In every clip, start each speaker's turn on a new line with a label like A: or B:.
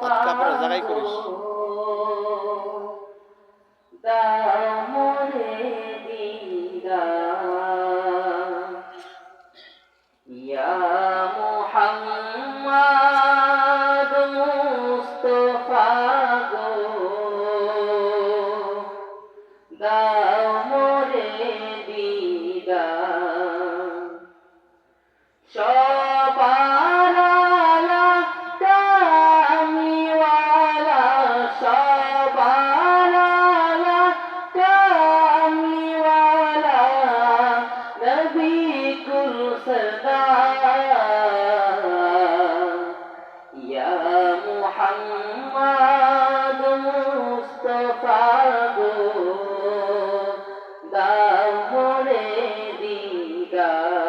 A: কাপড়ের জায়গায় করিস।
B: দাও মোরে দিদা uh,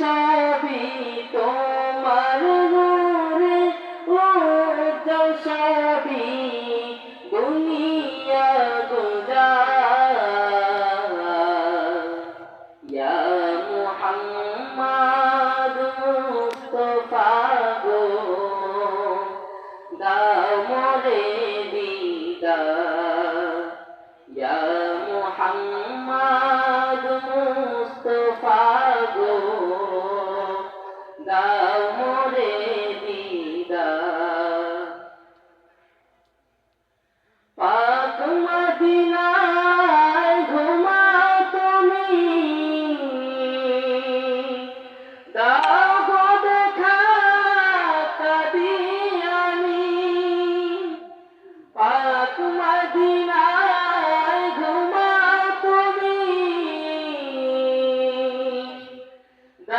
B: সবই তোমার রে ও সবই দুনিয়া গোজা। মোহাম্মদ মুস্তফা গো দাও মোরে দিদা মোহাম্মদ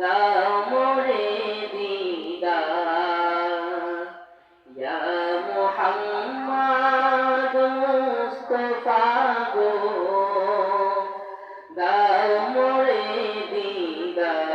B: দামরে দিদা ইয়া মুহাম্মদ মুস্তাফা গো দামরে দিদা